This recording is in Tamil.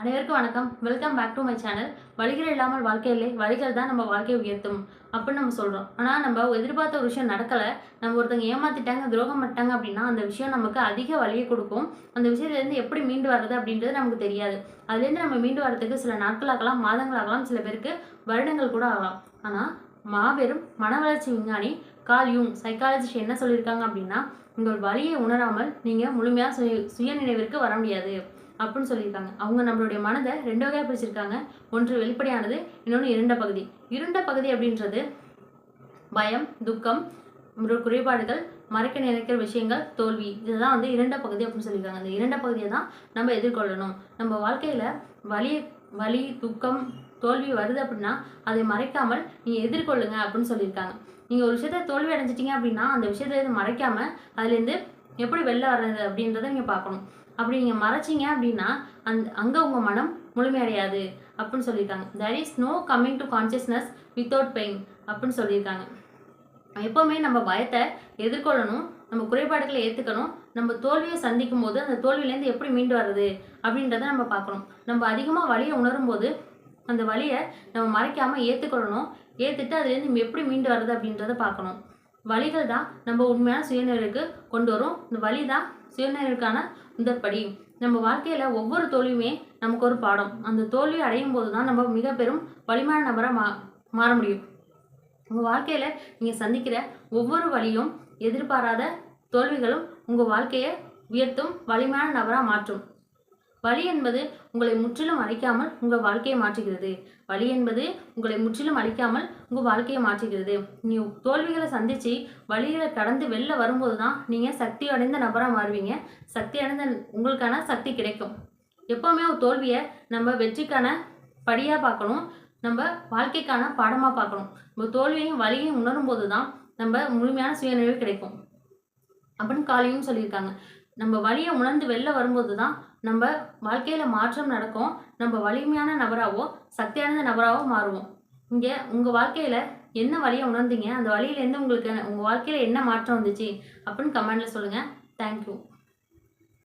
அனைவருக்கும் வணக்கம். Welcome back to my channel வழிகள் இல்லாமல் வாழ்க்கையிலே வழிகள் தான் நம்ம வாழ்க்கையை உயர்த்தும் அப்படின்னு நம்ம சொல்கிறோம் ஆனால் நம்ம எதிர்பார்த்த ஒரு விஷயம் நடக்கலை. நம்ம ஒருத்தங்க ஏமாத்திட்டாங்க துரோகம் பண்ணிட்டாங்க அப்படின்னா அந்த விஷயம் நமக்கு அதிக வழியை கொடுக்கும். அந்த விஷயத்துலேருந்து எப்படி மீண்டு வர்றது அப்படின்றது நமக்கு தெரியாது. அதுலேருந்து நம்ம மீண்டு வர்றதுக்கு சில நாட்களாகலாம் மாதங்களாகலாம் சில பேருக்கு வருடங்கள் கூட ஆகலாம். ஆனால் மாபெரும் மன வளர்ச்சி விஞ்ஞானி கால் யூங் சைக்காலஜிஸ்ட் என்ன சொல்லியிருக்காங்க அப்படின்னா உங்கள் வலியை உணராமல் நீங்கள் முழுமையாக சுய சுய நினைவிற்கு வர முடியாது. அப்படின்னு சொல்லியிருக்காங்க. அவங்க நம்மளுடைய மனதை ரெண்டு வகையாக பிரிச்சிருக்காங்க. ஒன்று வெளிப்படையானது இன்னொன்று இருண்ட பகுதி. இருண்ட பகுதி அப்படின்றது பயம் துக்கம் குறைபாடுகள் மறைக்க நினைக்கிற விஷயங்கள் தோல்வி. இதுதான் வந்து இரண்ட பகுதி அப்படின்னு சொல்லியிருக்காங்க. அந்த இரண்ட பகுதியை தான் நம்ம எதிர்கொள்ளணும். நம்ம வாழ்க்கையில் வலி வலி துக்கம் தோல்வி வருது அப்படின்னா அதை மறைக்காமல் நீங்கள் எதிர்கொள்ளுங்க அப்படின்னு சொல்லியிருக்காங்க. நீங்கள் ஒரு விஷயத்த தோல்வி அடைஞ்சிட்டீங்க அப்படின்னா அந்த விஷயத்தை மறைக்காமல் அதுலேருந்து எப்படி வெளில வர்றது அப்படின்றத நீங்கள் பார்க்கணும். அப்படி நீங்கள் மறைச்சிங்க அப்படின்னா அந் அங்கே உங்கள் மனம் முழுமையடையாது அப்படின்னு சொல்லியிருக்காங்க. There is no coming to consciousness without pain அப்படின்னு சொல்லியிருக்காங்க. எப்போவுமே நம்ம பயத்தை எதிர்கொள்ளணும் நம்ம குறைபாடுகளை ஏற்றுக்கணும் நம்ம தோல்வியை சந்திக்கும் போது அந்த தோல்வியிலேருந்து எப்படி மீண்டு வர்றது அப்படின்றத நம்ம பார்க்கணும். நம்ம அதிகமாக வழியை உணரும் போது அந்த வழியை நம்ம மறைக்காமல் ஏற்றுக்கொள்ளணும் ஏற்றுட்டு அதுலேருந்து எப்படி மீண்டு வர்றது அப்படின்றத பார்க்கணும். வலிகள் தான் நம்ம உண்மையான சுயநிலைக்கு கொண்டு வரும். இந்த வழி தான் சுயநிலைக்கான முதற்படி. நம்ம வாழ்க்கையில் ஒவ்வொரு தோல்வியுமே நமக்கு ஒரு பாடம். அந்த தோல்வி அடையும் போது தான் நம்ம மிக பெரும் வலிமையான நபராக மா மாற முடியும். உங்கள் வாழ்க்கையில் நீங்கள் சந்திக்கிற ஒவ்வொரு வழியும் எதிர்பாராத தோல்விகளும் உங்கள் வாழ்க்கையை உயர்த்தும் வலிமையான நபராக மாற்றும். வலி என்பது உங்களை முற்றிலும் அழிக்காமல் உங்கள் வாழ்க்கையை மாற்றுகிறது. வலி என்பது உங்களை முற்றிலும் அழிக்காமல் உங்கள் வாழ்க்கையை மாற்றுகிறது. நீங்கள் தோல்விகளை சந்தித்து வழிகளை கடந்து வெளில வரும்போது தான் நீங்கள் சக்தி அடைந்த நபராக மாறுவீங்க. சக்தி அடைந்த உங்களுக்கான சக்தி கிடைக்கும். எப்போவுமே ஒரு தோல்வியை நம்ம வெற்றிக்கான படியாக பார்க்கணும். நம்ம வாழ்க்கைக்கான பாடமாக பார்க்கணும். நம்ம தோல்வியையும் வழியையும் உணரும் போது தான் நம்ம முழுமையான சுயநினைவு கிடைக்கும். அப்படின்னு காலையும் சொல்லியிருக்காங்க. நம்ம வழியை உணர்ந்து வெளில வரும்போது தான் நம்ம வாழ்க்கையில் மாற்றம் நடக்கும். நம்ம வலிமையான நபராகவோ சக்தியானந்த நபராகவோ மாறுவோம். இங்கே உங்கள் வாழ்க்கையில் என்ன வழியை உணர்ந்தீங்க? அந்த வழியிலேருந்து உங்களுக்கு உங்கள் வாழ்க்கையில் என்ன மாற்றம் வந்துச்சு? அப்படின்னு கமெண்டில் சொல்லுங்கள் தேங்க்யூ